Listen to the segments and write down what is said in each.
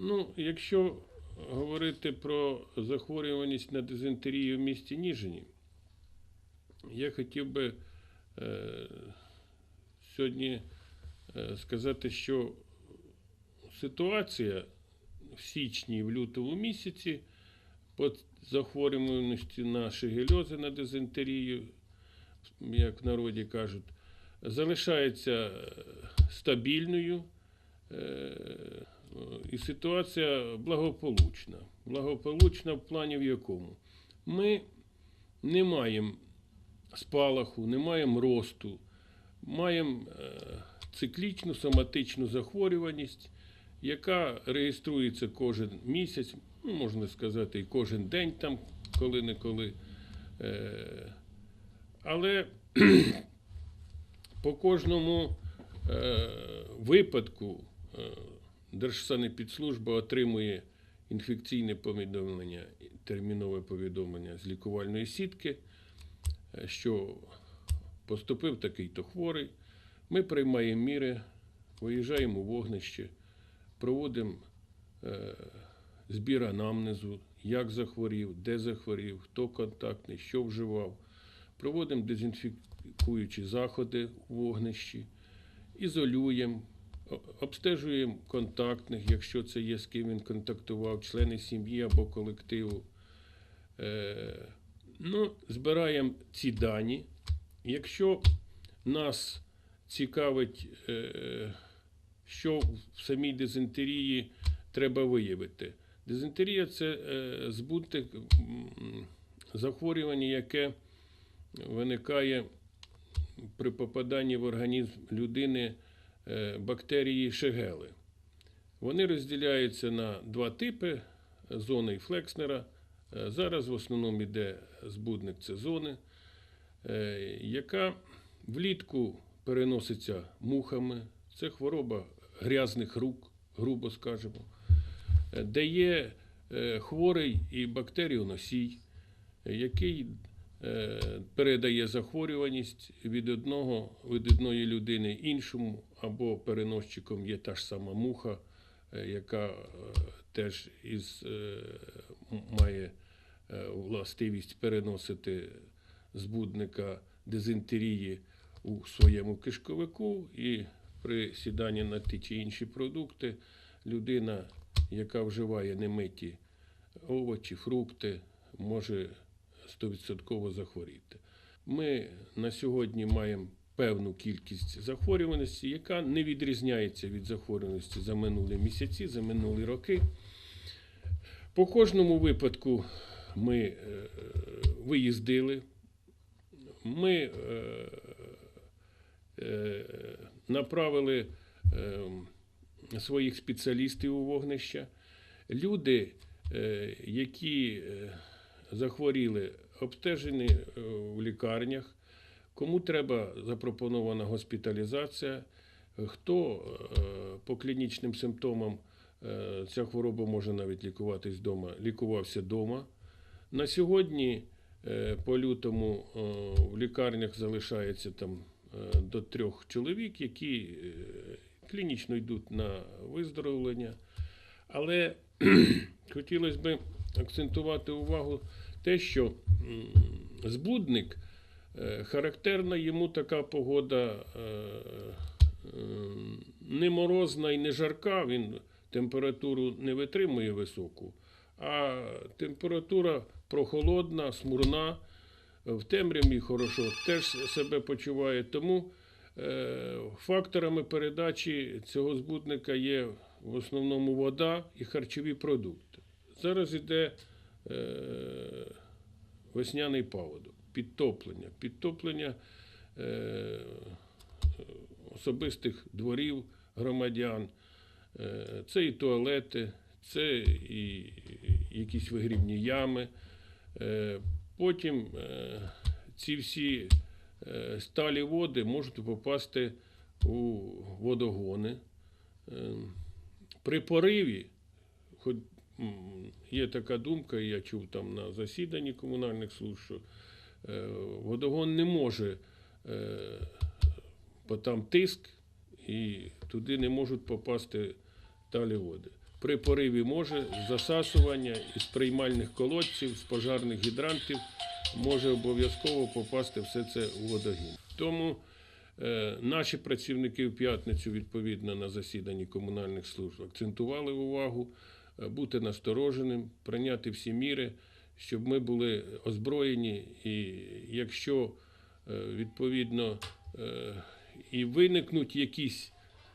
Ну, якщо говорити про захворюваність на дизентерію в місті Ніжині, я хотів би е, сьогодні е, сказати, що ситуація в січні і в лютому місяці по захворюваності на шигельози, на дизентерію, як в народі кажуть, залишається е, стабільною. Е, І ситуація благополучна. Благополучна в плані в якому? Ми не маємо спалаху, не маємо росту, маємо е, циклічну соматичну захворюваність, яка реєструється кожен місяць, ну, можна сказати, і кожен день там, коли-неколи. Е, Але по кожному е, випадку е, Держсанепідслужба отримує інфекційне повідомлення, термінове повідомлення з лікувальної сітки, е, що поступив такий-то хворий. Ми приймаємо міри, виїжджаємо у вогнище, проводимо е, збір анамнезу, як захворів, де захворів, хто контактний, що вживав. Проводимо дезінфікуючі заходи у вогнищі, ізолюємо, обстежуємо контактних, якщо це є з ким він контактував, члени сім'ї або колективу. Е, ну, збираємо ці дані. Якщо нас цікавить, е, що в самій дизентерії треба виявити. Дизентерія це е, збутник захворювання, яке виникає при попаданні в організм людини бактерії Шегели. Вони розділяються на два типи зони і флекснера. Е, Зараз в основному йде збудник це зони, е, яка влітку переноситься мухами. Це хвороба грязних рук, грубо скажемо, е, де є е, хворий і бактеріоносій, е, який е, передає захворюваність від одного від одної людини іншому, або переносчиком є та ж сама муха, е, яка е, теж із, е, має е, властивість переносити збудника дизентерії у своєму кишковику, і при сіданні на ті чи інші продукти людина, яка вживає немиті овочі, фрукти, може 100% захворіти. Ми на сьогодні маємо певну кількість захворюваності, яка не відрізняється від захворюваності за минулі місяці, за минулі роки. По кожному випадку ми е, виїздили, ми е, е, направили е, своїх спеціалістів у вогнища. Люди, які захворіли, обстежені е, в лікарнях. Кому треба запропонована госпіталізація, хто е, по клінічним симптомам е, ця хвороба може навіть лікуватись вдома, лікувався вдома. На сьогодні по лютому в лікарнях залишається там до трьох чоловік, які клінічно йдуть на виздоровлення. Але хотілося б акцентувати увагу те, що збудник е, характерна йому така погода е, е, не морозна і не жарка, він температуру не витримує високу, а температура прохолодна, смурна, в темряві хорошо теж себе почуває. Тому факторами передачі цього збудника є в основному вода і харчові продукти. Зараз іде е, весняний паводок, підтоплення, підтоплення е, особистих дворів громадян. Е, Це і туалети, це і якісь вигрібні ями. Е, Потім е, ці всі е, сталі води можуть попасти у водогони. Е, При пориві, хоч є така думка, я чув там на засіданні комунальних служб, що е, водогон не може, е, бо там тиск, і туди не можуть попасти далі води. при пориві може засасування із приймальних колодців, з пожарних гідрантів може обов'язково попасти все це у водогін. Тому е, наші працівники в п'ятницю, відповідно на засіданні комунальних служб, акцентували увагу бути настороженим, прийняти всі міри, щоб ми були озброєні, і якщо е, відповідно е, і виникнуть якісь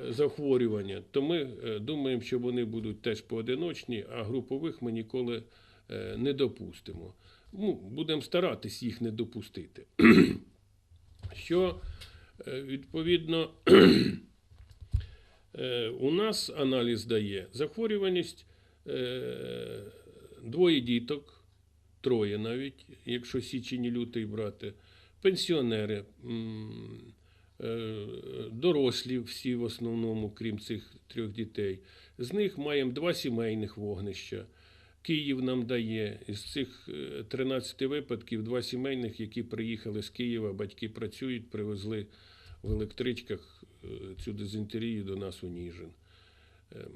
е, захворювання, то ми е, думаємо, що вони будуть теж поодиночні, а групових ми ніколи е, не допустимо. Ну, будемо старатись їх не допустити. Що е, відповідно е, у нас аналіз дає захворюваність е, двоє діток, троє навіть, якщо січень і лютий брати, пенсіонери, е, дорослі всі в основному, крім цих трьох дітей. З них маємо два сімейних вогнища. Київ нам дає із цих е, 13 випадків два сімейних, які приїхали з Києва, батьки працюють, привезли в електричках е, цю дизентерію до нас у Ніжин. Ем,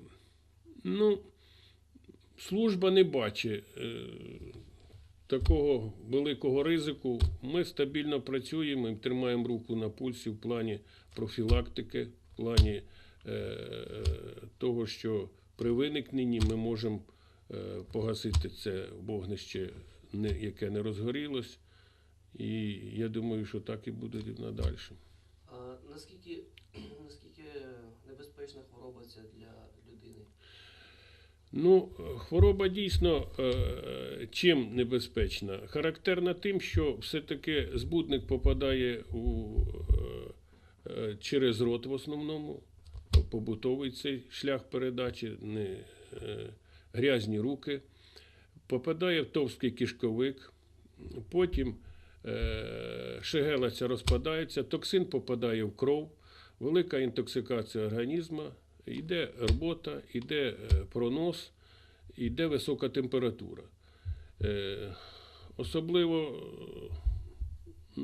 Ну, служба не бачить е, такого великого ризику. Ми стабільно працюємо і тримаємо руку на пульсі в плані профілактики, в плані е, того, що при виникненні ми можемо е, погасити це вогнище, яке не розгорілось. І я думаю, що так і буде надалі. Наскільки, наскільки небезпечна хвороба ця для? Ну, хвороба дійсно е, чим небезпечна? Характерна тим, що все-таки збудник попадає у, е, е, через рот в основному, побутовий цей шлях передачі, не грязні руки, попадає в товстий кишковик, потім е, шегела ця розпадається, токсин попадає в кров, велика інтоксикація організму, йде робота, йде е, пронос, йде висока температура. Е, Особливо е,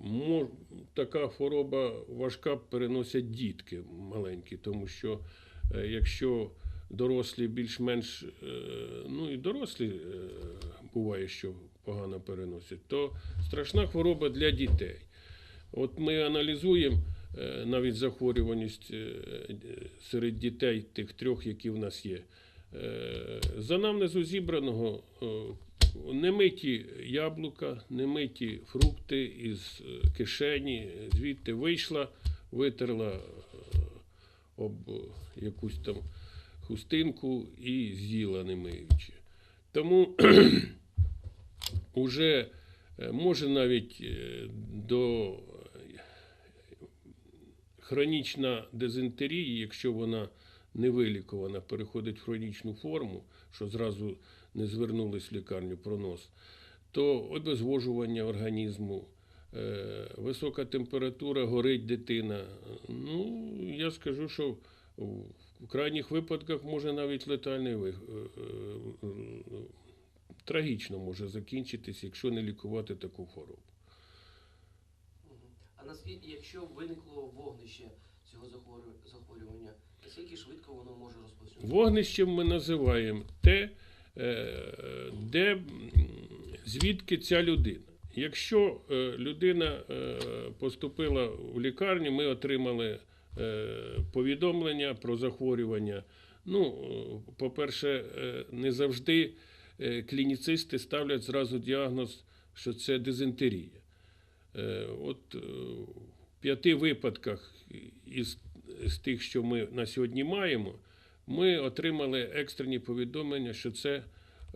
ну, така хвороба важка переносять дітки маленькі, тому що якщо дорослі більш-менш, ну і дорослі буває, що погано переносять, то страшна хвороба для дітей. От ми аналізуємо навіть захворюваність е, е, серед дітей, тих трьох, які в нас є. Е, З анамнезу зібраного е, немиті яблука, немиті фрукти із е, кишені, звідти вийшла, витерла е, об якусь там хустинку і з'їла не миючи. Тому уже е, може навіть е, до е, хронічна дизентерія, якщо вона не вилікована, переходить в хронічну форму, що зразу не звернулись в лікарню пронос, то обезвожування організму, е, висока температура, горить дитина. Ну, я скажу, що в крайніх випадках може навіть летальний е, е, трагічно може закінчитись, якщо не лікувати таку хворобу. Наскільки, якщо виникло вогнище цього захворювання, наскільки швидко воно може розповсюдитися? Вогнищем ми називаємо те, е, де звідки ця людина. Якщо е, людина е, поступила в лікарню, ми отримали повідомлення про захворювання. Ну, по-перше, не завжди клініцисти ставлять зразу діагноз, що це дизентерія. Е, От е, в п'яти випадках із, з тих, що ми на сьогодні маємо, ми отримали екстрені повідомлення, що це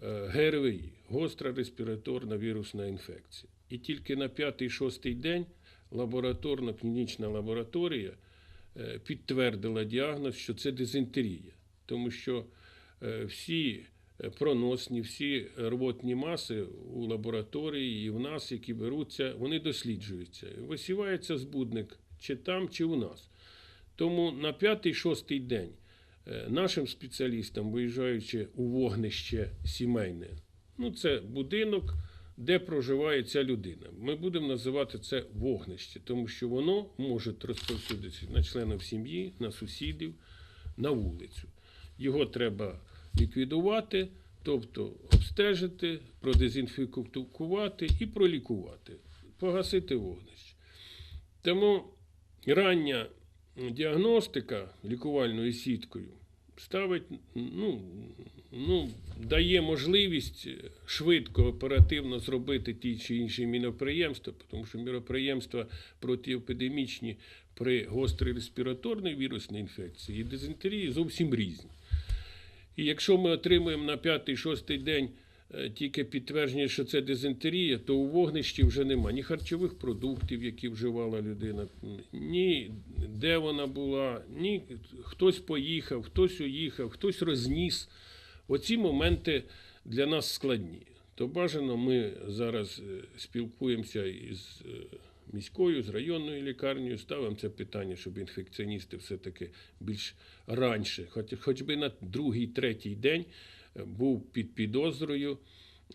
е, ГРВІ, гостра респіраторна вірусна інфекція. І тільки на п'ятий-шостий день лабораторно-клінічна лабораторія підтвердила діагноз, що це дизентерія, тому що всі проносні, всі рвотні маси у лабораторії і в нас, які беруться, вони досліджуються. Висівається збудник чи там, чи у нас. Тому на п'ятий-шостий день е, нашим спеціалістам, виїжджаючи у вогнище сімейне, ну це будинок, де проживає ця людина. Ми будемо називати це вогнище, тому що воно може розповсюдитися на членів сім'ї, на сусідів, на вулицю. його треба ліквідувати, тобто обстежити, продезінфікувати і пролікувати, погасити вогнище. Тому рання діагностика лікувальною сіткою ставить, ну, ну, дає можливість швидко, оперативно зробити ті чи інші міноприємства, тому що міроприємства протиепідемічні при гострій респіраторній вірусній інфекції і дизентерії зовсім різні. І якщо ми отримуємо на п'ятий-шостий день е, тільки підтвердження, що це дизентерія, то у вогнищі вже нема ні харчових продуктів, які вживала людина, ні де вона була, ні хтось поїхав, хтось уїхав, хтось розніс. Оці моменти для нас складні. То бажано ми зараз е, спілкуємося із е, міською, з районною лікарнею, ставимо це питання, щоб інфекціоністи все-таки більш раніше, хоч, хоч би на другий, третій день е, був під підозрою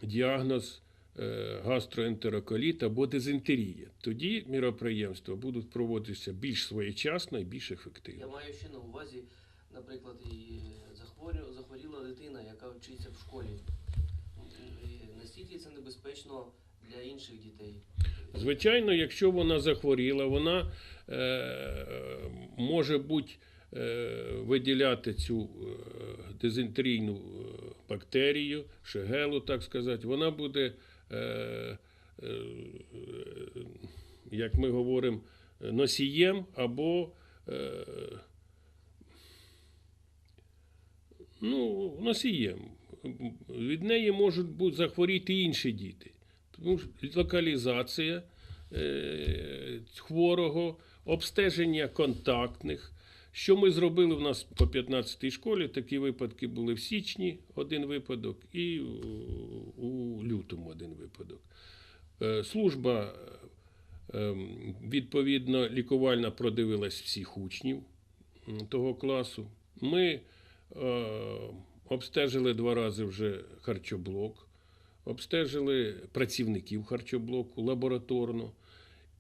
діагноз е, гастроентероколіт або дизентерія. Тоді міроприємства будуть проводитися більш своєчасно і більш ефективно. Я маю ще на увазі, наприклад, і захворіла дитина, яка вчиться в школі. Настільки це небезпечно для інших дітей. Звичайно, якщо вона захворіла, вона е, може бути е, виділяти цю е, дизентерійну е, бактерію, шегелу, так сказати, вона буде, е, е, як ми говоримо, носієм або е, ну, носієм. Від неї можуть бути захворіти інші діти. Тому що локалізація е, хворого, обстеження контактних. Що ми зробили в нас по 15-й школі? Такі випадки були в січні один випадок і у, лютому один випадок. Е, Служба е, відповідно лікувальна продивилась всіх учнів того класу. Ми обстежили два рази вже харчоблок обстежили працівників харчоблоку лабораторно.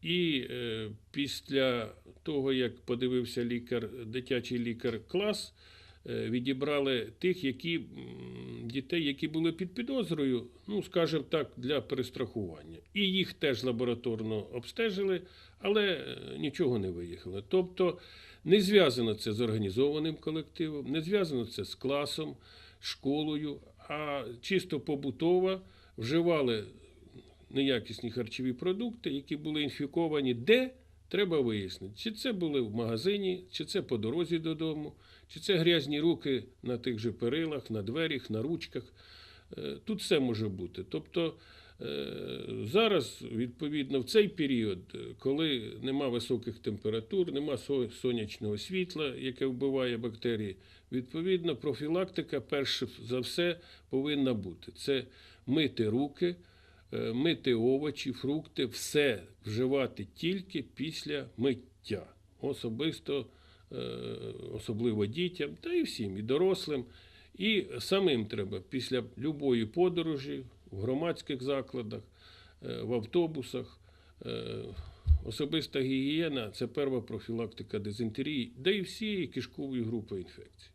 І е, після того, як подивився лікар, дитячий лікар клас, е, відібрали тих, які, дітей, які були під підозрою, ну, скажімо так, для перестрахування. І їх теж лабораторно обстежили, але е, нічого не виїхало. Тобто не зв'язано це з організованим колективом, не зв'язано це з класом, школою, а чисто побутово вживали неякісні харчові продукти, які були інфіковані, де треба вияснити, чи це були в магазині, чи це по дорозі додому, чи це грязні руки на тих же перилах, на дверях, на ручках. Е, Тут все може бути. Тобто е, зараз, відповідно, в цей період, коли нема високих температур, нема сонячного світла, яке вбиває бактерії, відповідно, профілактика, перш за все, повинна бути. Це мити руки, е, мити овочі, фрукти, все вживати тільки після миття. Особисто, е, особливо дітям, та і всім, і дорослим. І самим треба після любої подорожі в громадських закладах, е, в автобусах. Особиста гігієна це перша профілактика дизентерії, да і всієї кишкової групи інфекцій.